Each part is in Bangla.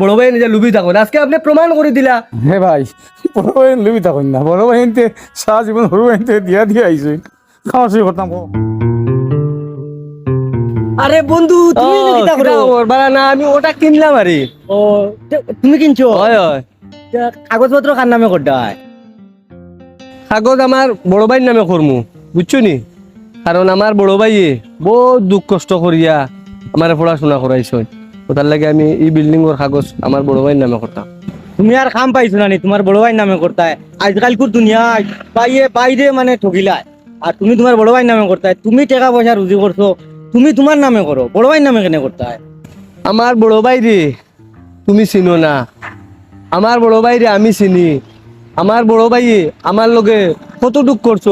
বড় ভাই নিজে লুবি থাকুন আজকে আপনি প্রমাণ করে দিলা। হে ভাই বড় ভাই লুবি থাকুন না বড় ভাই এনতে সারা জীবন এনতে দিয়া দিয়া আইছে। খাওয়া শুরু করতাম আরে বন্ধু তুমি করো কিতা না আমি ওটা কিনলাম আরে। ও তুমি কিনছো? হয় হয়। কাগজপত্র কার নামে করডায় কাগজ আমার বড় ভাইয়ের নামে করমু বুঝছ নি? কারণ আমার বড় ভাইয়ে বহুত দুঃখ কষ্ট করিয়া আমার পড়াশোনা করাইছে ওটার লাগে আমি এই বিল্ডিং এর কাগজ আমার বড় ভাইয়ের নামে করতাম তুমি আর খাম পাইছো না নি তোমার বড় ভাই নামে করতায়। আজকালকুর দুনিয়ায় বাইয়ে বাইরে মানে ঠকিলায় আর তুমি তোমার বড় ভাই নামে করতায়। তুমি টাকা পয়সা রুজি করছ তুমি তোমার নামে করো। বড় ভাই নামে কেন করতায়? আমার বড় ভাই রে তুমি চিনো না। আমার বড় ভাই রে আমি চিনি। আমার বড় ভাইয়ে আমার লগে কত দুঃখ করছ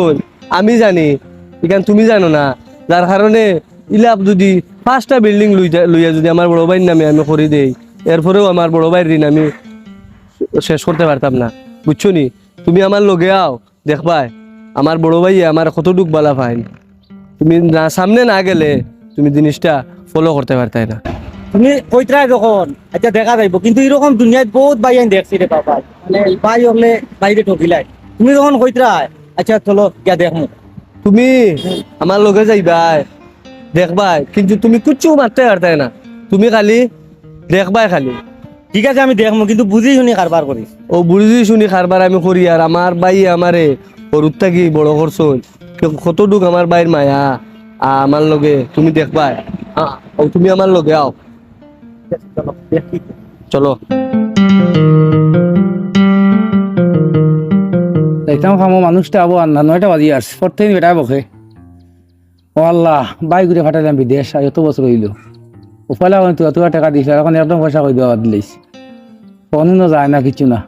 আমি জানি। এখান তুমি জানো না। যার কারণে ইলাপ যদি পাঁচটা বিল্ডিং লইয়া যদি আমার বড় ভাইয়ের নামে আমি করে দেই এরপরেও আমার বড় ভাইয়ের ঋণ আমি শেষ করতে পারতাম না। বুঝছ নি? তুমি আমার লগে আও দেখবাই আমার বড় ভাইয়ে আমার কত দুঃখ বালা পাইন তুমি না সামনে না গেলে তুমি জিনিসটা ফলো করতে পারতাই না। তুমি কইতরা যখন আচ্ছা দেখা যাইব। কিন্তু এরকম দুনিয়ায় বহুত ভাই আমি দেখছি রে বাবা। মানে ভাই হলে বাইরে ঠকিলাই তুমি যখন কইতরা আচ্ছা চলো গিয়া দেখমু তুমি আমার লগে যাইবাই। দেখবাই কিন্তু তুমি কিচ্ছু মারতে পারতাই না। তুমি খালি দেখবাই খালি। ঠিক আছে আমি দেখমু কিন্তু বুঝি শুনি কারবার করিস। ও বুঝি শুনি খারবার আমি করি আর আমার বাই আমারে সরুত থাকি বড় করছ কত দুঃখ আমার বাইর মায়া আ, আমার লগে। তুমি দেখবাই তুমি আমার লগে আও। চলো দেখি চলো দেখতাম খামো মানুষটা আবো আন্না নয়টা বাজি আসছে। প্রত্যেক বেটা বসে ও আল্লাহ বাই ঘুরে ফাটাইলাম বিদেশ আর এত বছর হইল। উপালা এখন তুই এত টাকা দিস এখন একদম পয়সা করে দেওয়া দিলেস কোনো যায় না কিছু না।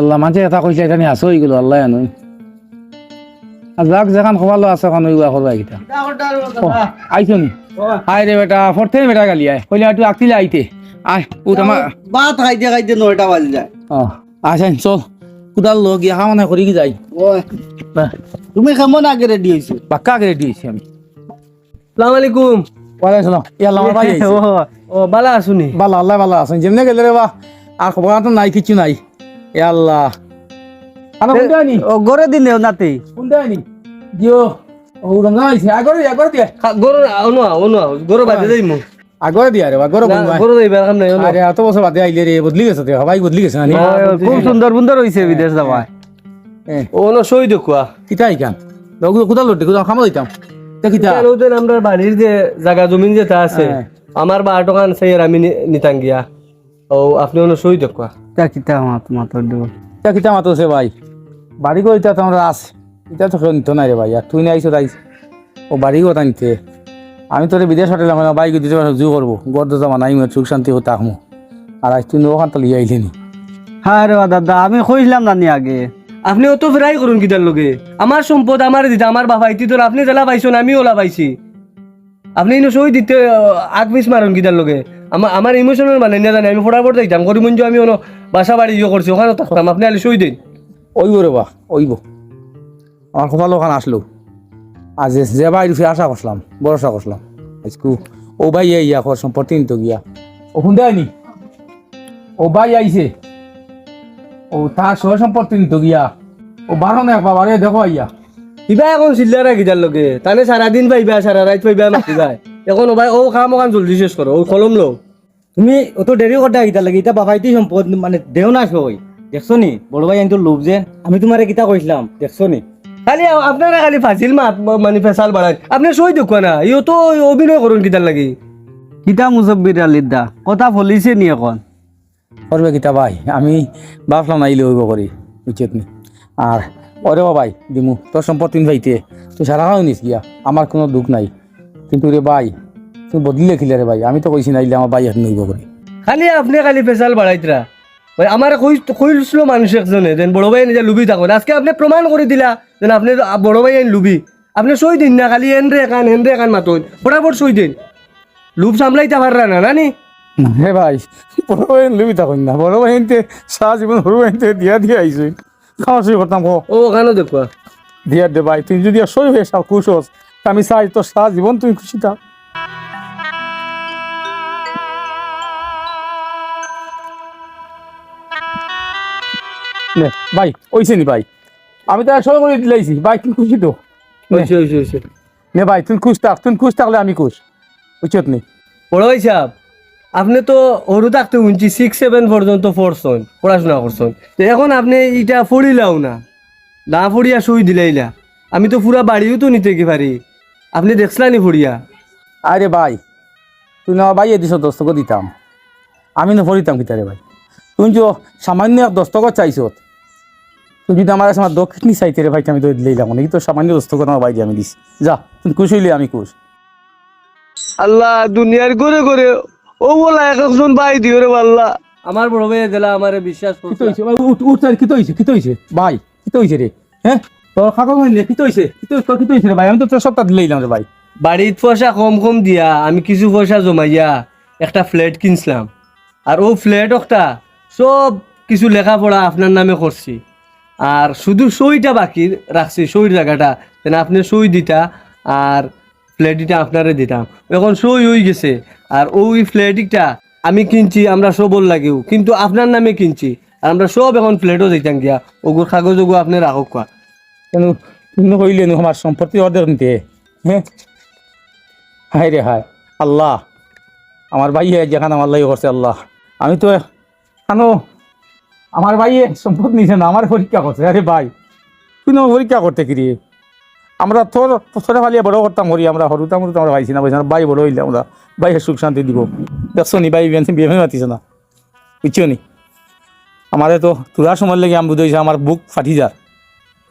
আল্লাহ মাঝে এটা কইছে এটা নিয়ে আসো হয়ে গেল আল্লাহ জানো। আর যাক যেখান খোয়ালো আছে এখন ওইগুলা করবা এইটা আইছো নি? আয় রে বেটা প্রত্যেক বেটা গালি আয়। কইলে একটু আঁকতিলে আইতে। আয় উঠ আমার ভাত খাইতে খাইতে নয়টা বাজি যায়। ও আসেন চল। কোদাল লোক গিয়া খাওয়া করি কি যাই তুমি কেমন আগে রেডি হয়েছো পাক্কা করে দিয়েছি আমি। সালাম আলাইকুম। ওয়ালাইকুম সালাম। ইয়াল্লা আমার ভাই। ও ও বালা আসুনি ভালো আল্লাহ ভালো আছেন। যেমনি গেলে রে বা আর খবর তো নাই কিছু নাই। এ আল্লাহ। আনা কোন দেয়নি ও গড়ে দিলে নাতে। কোন দেয়নি জিও ও রঙা হইছে আগরে আগরে দিয়া। গরু অনু অনু গরু বাদে যাই মু আগরে দিয়া রে আগরে কোন গরু যাইবার কাম নাই আরে এত বছর বাদে আইলে রে বদলি গেছে তো ভাই বদলি গেছে না নি? খুব সুন্দর সুন্দর হয়েছে বিদেশ যাওয়া এ অনু সই দেখুয়া কিতা ইকান লগু কোদাল লটি কোদাল খামা দিতাম তে কিতা? কেন আমরা বাড়ির যে জায়গা জমিন যেটা আছে হ্যাঁ। আমার বা দোকান সেই আমি নি- নিতাম গিয়া ও আপনি অনু সই দেখুয়া কিতা মাত মাতর দেব তে কিতা মাতছে ভাই। বাড়ি করে ইতা তোমরা আছে ইতা তো কেউ নিত নাই রে ভাই আর তুই নাই আইছো তাই ও বাড়ি কথা নিতে আমি তোরে বিদেশ হটাইলাম বাইক দিতে পারো জু করব। গড় জমা নাই সুখ শান্তি হতে আহমু। আর আজ তুই ওখান তো লিয়ে আইলেনি। হ্যাঁ রে দাদা আমি কইছিলাম জানি আগে। আপনি অত ফেরাই করুন কিতার লগে। আমার সম্পদ আমার দিতে আমার বাবা ইতি তোর আপনি জেলা পাইছো না আমি ওলা পাইছি। আপনি ইনো সই দিতে আগ পিছ মারুন কিতার লগে। আমার আমার ইমোশনাল মানে না জানি আমি ফটাফট যাইতাম। করি মঞ্জু আমি ono বাসা বাড়ি ইয়ে করছি ওখানে থাকতাম। আপনি আলি সই দিন। ওইব রে বা ওইব। আমার কপাল ওখানে আসলো। আজ যে বাই রুফে আশা করলাম ভরসা করলাম আজকু ও ভাই ইয়া কর সম্পত্তি নিত গিয়া। ও শুন দেয়নি ও ভাই আইছে। ও তার সহ সম্পত্তি নিত গিয়া। ও বারো না একবার বারে দেখো আইয়া। কিবা এখন চিল্লারা কিতার লগে? তানে সারাদিন পাইবা সারা রাত পাইবা মাতিবা এখন ও ভাই ও কাম ওখান জলদি শেষ করো ও কলম লো তুমি অত দেরি করতে গীতা লাগে এটা বাবাইতেই সম্পদ মানে দেও না সই। দেখছ নি? বড় ভাই আইন তোর লোভ যে আমি তোমারে কিতা কইছিলাম? দেখছ নি? খালি আপনারা খালি ফাজিল মাত মানে ফেসাল বাড়ায় আপনি সই দেখুয়া না ইও তো অভিনয় করুন কিতার লাগি। কিতা মুসব্বির আলির দা কথা ফলিছে নি এখন? করবে কিতা ভাই আমি ভাবলাম আইলে হইব করি উচিত নি? আর ওরে ভাই দিমু তোর সম্পত্তি ভাইতে তুই সারা খাও নিস গিয়া আমার কোনো দুঃখ নাই। কিন্তু রে ভাই তুই বদলি লেখিলে রে ভাই আমি তো কইছি নাইলে আমার ভাই এখন নইব করি খালি আপনি খালি ফেসাল বাড়াইতরা ওই আমার কই কইছিল মানুষ একজনে যেন বড় ভাই নিজে লুবি থাকুন আজকে আপনি প্রমাণ করে দিলা যেন আপনি বড় ভাই আইন লুবি। আপনি সই দিন না খালি এন রে একান হেন রে একান মাতুন। ফটাফট সই দিন। লুব সামলাইতে পাররা না নানি? হে ভাই বড় ভাই লুবি থাকুন না বড় ভাই এনতে সারা জীবন সরু এনতে দিয়া দিয়া আইসই খাওয়া শুরু করতাম কো ও ওখানেও দেখুয়া দিয়া দে ভাই তুই যদি সই হয়ে সব খুশ হস। আমি চাই তোর সারা জীবন তুই খুশি থাক। নে ভাই ওইছে নি ভাই। আমি তো একশো করে দিলাইছি ভাই তুমি খুশি তো? নে, ভাই তুমি খুশ থাক তুমি খুশ থাকলে আমি খুশ। বুঝছত নি? বড় ভাই সাহেব আপনি তো সরু থাকতে শুনছি সিক্স সেভেন পর্যন্ত পড়ছেন পড়াশোনা করছেন। তো এখন আপনি এটা পড়িলাও না। না পড়িয়া সই দিলাইলা। আমি তো পুরা বাড়িও তো নিতে কি পারি? আপনি দেখছিলানি পড়িয়া? আরে ভাই তুই না ভাই এদিস দস্তক দিতাম। আমি না পড়িতাম কিতারে ভাই। তুমি যে সামান্য এক দস্তক চাইছ তুমি যদি আমার আমার দক্ষিণী চাইতে রে ভাই আমি তো দিলাম নাকি তো সামান্য দস্তক আমার ভাই দিয়ে আমি দিস যা তুমি খুশ হইলে আমি খুশ। আল্লাহ দুনিয়ার করে করে ও বলা এক একজন ভাই দিও রে আল্লাহ আমার বড় ভাই দিলা আমারে বিশ্বাস কি তো হইছে? ভাই উঠ উঠ কি তো হইছে কি তো হইছে? ভাই কি তো হইছে রে? হ্যাঁ? তোর কাগজ হইলে কি তো হইছে কি তো কি তো হইছে রে ভাই? আমি তো তোর সপ্তাহ দিলাম রে ভাই। বাড়িত পয়সা কম কম দিয়া আমি কিছু পয়সা জমাইয়া একটা ফ্ল্যাট কিনছিলাম। আর ও ফ্ল্যাট একটা সব কিছু লেখাপড়া আপনার নামে করছি। আর শুধু সইটা বাকি রাখছি সইর জায়গাটা। যেন আপনি সই দিতা আর ফ্ল্যাটিটা আপনারে দিতাম। এখন সই হয়ে গেছে আর ওই ফ্ল্যাটিটা আমি কিনছি, আমরা সবল লাগেও। কিন্তু আপনার নামে কিনছি আর আমরা সব এখন ফ্ল্যাটও দিতাম গিয়া। ওগুর কাগজ ওগু আপনি রাখক কোয়া। কেন তুমি কইলে আমার সম্পত্তি অর্ধেক নিতে? হ্যাঁ? হায় রে হায়। আল্লাহ, আমার ভাই যেখানে আমার লাগে করছে আল্লাহ। আমি তো কেন আমার ভাইয়ে সম্পদ নিছে না, আমার পরীক্ষা করছে। আরে ভাই, তুই না পরীক্ষা করতে কি রে? আমরা তোর ছোটো ফালিয়ে বড় করতাম করি আমরা হরুতাম হরুতাম আমরা পাইছি না না ভাই বড় হইলে আমরা ভাইয়ের সুখ শান্তি দিব। দেখছ নি, ভাই বিয়ে মাতিছে না। বুঝছ নি? আমাদের তো তোরার সময় লেগে আমি বুঝেছি আমার বুক ফাটি যার।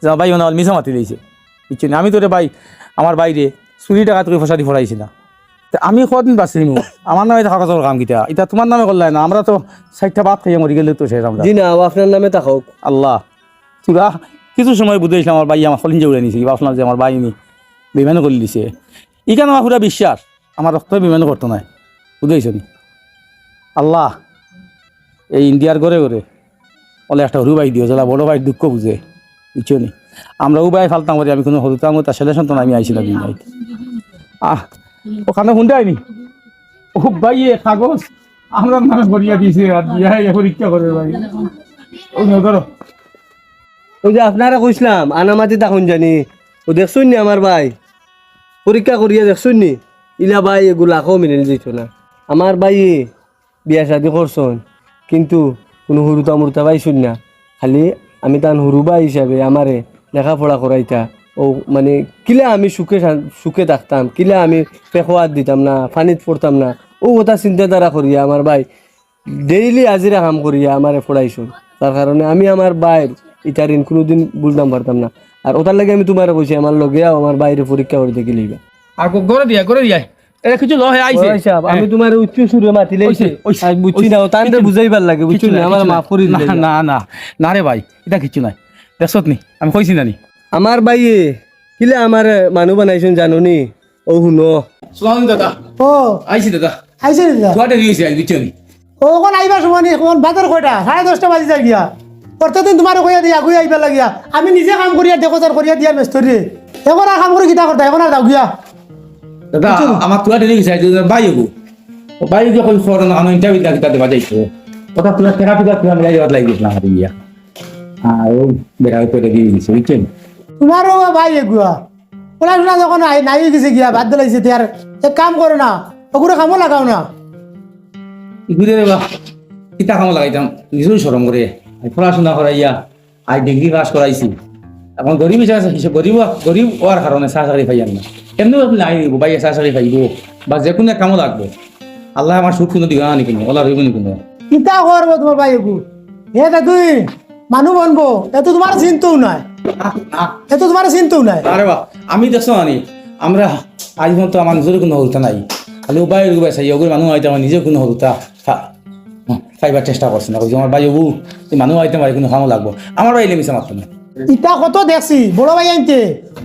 যে ভাই ওনা মিশা মাতি দিয়েছে। বুঝছি না? আমি তোরে ভাই, আমার বাইরে চুরি টাকা তুই ফসাদি ফরাইছি না। আমি কদিন বাঁচি নিমু? আমার নামে থাকা তোর কাম কিটা এটা তোমার নামে করলাই না আমরা তো ষাটটা বাদ খাইয়ে মরি গেলে তো শেষ আমরা। জি না আপনার নামে থাকক আল্লাহ তোরা কিছু সময় বুঝেছিলাম আমার ভাই আমার ফলিন যে উড়ে নিছে ভাবলাম যে আমার বাহিনী বিমানও করে দিছে। ইখানে আমার পুরা বিশ্বাস আমার রক্ত বিমানও করতো না? বুঝেছ আল্লাহ এই ইন্ডিয়ার ঘরে ঘরে বলে একটা হরু ভাই দিও যারা বড় ভাই দুঃখ বুঝে বুঝছ নি? আমরা ভাই ফালতাম করি আমি কোনো হরুতাম তার ছেলে সন্তান আমি আইছিলাম আহ ওখানে শুনতে ও ভাই, এ কাগজ। আমরা নামে করিয়া দিয়েছে, আর দিয়া পরীক্ষা করে ভাই। ও ধরো। ওই যে আপনারা কইছিলাম আনামাতি তখন জানি ও দেখছুন নি আমার ভাই? পরীক্ষা করিয়া দেখছুন নি? ইলা ভাই, এগুলা লাখও মিলে দিত না। আমার ভাই বিয়া শাদি করছন, কিন্তু কোনো হুরুতা মুরুতা পাইছুন না। খালি আমি তান হুরু ভাই হিসাবে আমারে লেখাপড়া করাইতা। ও মানে কিলা আমি সুখে সুখে থাকতাম কিলা আমি পেখোয়াত দিতাম না পানিত পড়তাম না। ও কথা চিন্তাধারা করিয়া আমার ভাই ডেইলি হাজিরা কাম করিয়া আমারে পড়াইছুন তার কারণে আমি আমার বাইর ইটারিন কোনোদিন বুঝতাম পারতাম না। আর ওটার লাগে আমি তোমার বলছি আমার লগেও আমার বাইরে পরীক্ষা করে দেখি লিবা আর করে দিয়া করে দিয়া। এটা কিছু লহে আইছে আমি তোমার উচ্চ সুরে মাতি লাইছি বুঝছি না তান্তে বুঝাইবার লাগে বুঝছি না আমার মাফ করে না না না। না রে ভাই এটা কিছু নাই। দেখছত নি আমি কইছি না নি আমার বাইয়ে কিলে আমার মানুহ বানাইছুন জানো নি ও শুনো। সালাম দাদা। ও আইছি দাদা। আইছে নি দাদা? নি ও কোন আইবার সময় নেই কোন কয়টা সাড়ে দশটা বাজি যাই গিয়া। প্রত্যেকদিন তোমার কইয়া দিয়া আগুই আইবা লাগিয়া। আমি নিজে কাম করিয়া দেখো তার করিয়া দিয়া মেস্তরি এখন আর কাম করে কিতা করতা এখন আর যাও গিয়া। দাদা আমার তোয়াটে দিয়েছি আই ভাই হব ভাই যে কই খর না আমি ইন্টারভিউ লাগি তাতে বাজাইছো ওটা তুই থেরাপি দা তুই আমি যাওয়ার লাগি না আর ইয়া আর ও বেড়া করে দিয়ে নি? তোমারও ভাই এগুয়া। পড়াশোনা যখন আই নাই গেছে গিয়া বাদ দিলাইছে আর এক কাম করো না ওগুলো কামও লাগাও না। ঘুরে বা কিতা কামো লাগাইতাম নিজেও সরম করে পড়াশোনা করাইয়া আই ডিগ্রি পাস করাইছি এখন গরিব হিসাবে গরিব গরিব হওয়ার কারণে চা চাকরি পাইয়াম না। এমনিও আপনি আই দিব বাইয়া চা চাকরি পাইব বা যে কোনো কামো লাগবে। আল্লাহ আমার সুখ কোনো দিবা নি কোনো ওলা রইব নি কোনো কিতা করব তোমার ভাই হে তুই মানুহ বনবো এত তোমার চিন্তাও নাই এত তোমার চিন্তাও নাই। আরে বা আমি দেখছ আনি আমরা আজ পর্যন্ত আমার নিজের কোনো হলতা নাই। খালি উপায় উপায় চাই ওগুলো মানুহ আইতে আমার নিজের কোনো হলতা। খাইবার চেষ্টা করছে না আমার ভাই বউ মানুহ আইতে পারে কোনো কামো লাগবো। আমার বাইলে মিশা মাত্র না ইটা কত দেখছি বড় ভাই আনতে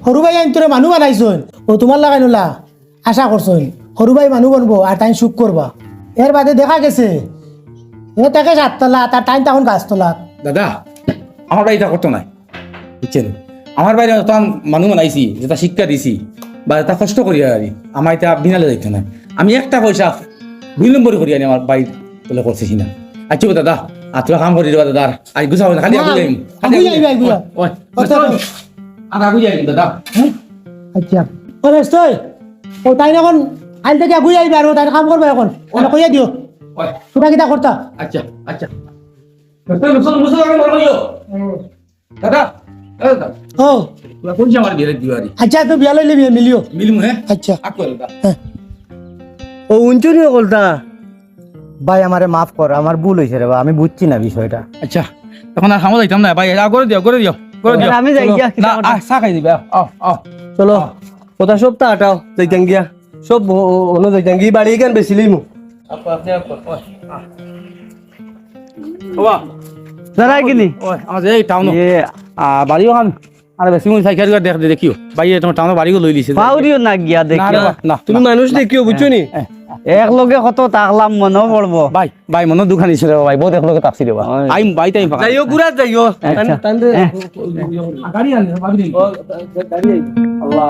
সরু ভাই আনতে মানুহ বানাইছুন ও তোমার লাগাই নোলা আশা করছুন সরু ভাই মানুহ বনবো আর টাইম সুখ করবা এর বাদে দেখা গেছে এ তাকে সাততলা তার টাইম তখন গাছতলা দাদা আমার বাড়িটা করতো নাই। বুঝছেন? আমার বাইরে তখন মানুষ বানাইছি যেটা শিক্ষা দিছি বা এটা কষ্ট করি আর আমার এটা বিনালে যাইতো না। আমি একটা পয়সা দুই নম্বরই করি আনি আমার বাইর বলে করতেছি না আচ্ছা গো দাদা আর তুই কাম করি দেবা দাদা। আজ গুছা খালি না, আগু যাইম আগু যাইবি, আগু যা। ওই কথা কও। আর আগু যাইম দাদা। আচ্ছা। ও তাই। এখন আইল থেকে আগুই আইবে আর তাই কাম করবে এখন। মানে কইয়া দিও তোরা কিটা করতা আচ্ছা আচ্ছা। দাদা ও তুই কোন আমার বিয়ে দিবারি আচ্ছা তো বিয়া লইলে বিয়া মিলিও। মিলিম হ্যাঁ? আচ্ছা। আকো ও উঞ্চুনি কলতা ভাই আমারে মাফ কর আমার ভুল হয়েছে রে বা আমি বুঝছি না বিষয়টা। আচ্ছা এখন আর খামো যাইতাম না ভাই করে দিও করে দিও করে দিও। আমি যাই গিয়া, না আ চা খাই দিবে আও আও চলো কথা সব তা আটাও যাইতাম গিয়া। সব অন্য যাইতাম গিয়ে বাড়ি কেন বেছিলি মু বাবা যারা কিনি ওই আমার এই টাউন এ বাড়ি ওখান আর বেশি মই সাইকেল দেখ দেখিও। ভাই তোমার টাউনের বাড়িও লই লিছে পাউরিও না গিয়া না দেখি রে বা, না তুমি মানুষ দেখিও বুঝছ নি এক লগে কত তাকলাম মনে পড়ব ভাই ভাই মনে দুখান দিছে রে ভাই বহুত একলগে তাপসি রে ওই। আইম বাই টাইম ফাঁকা যাইও আচ্ছা। গাড়ি আনি ভাবি। আল্লাহ।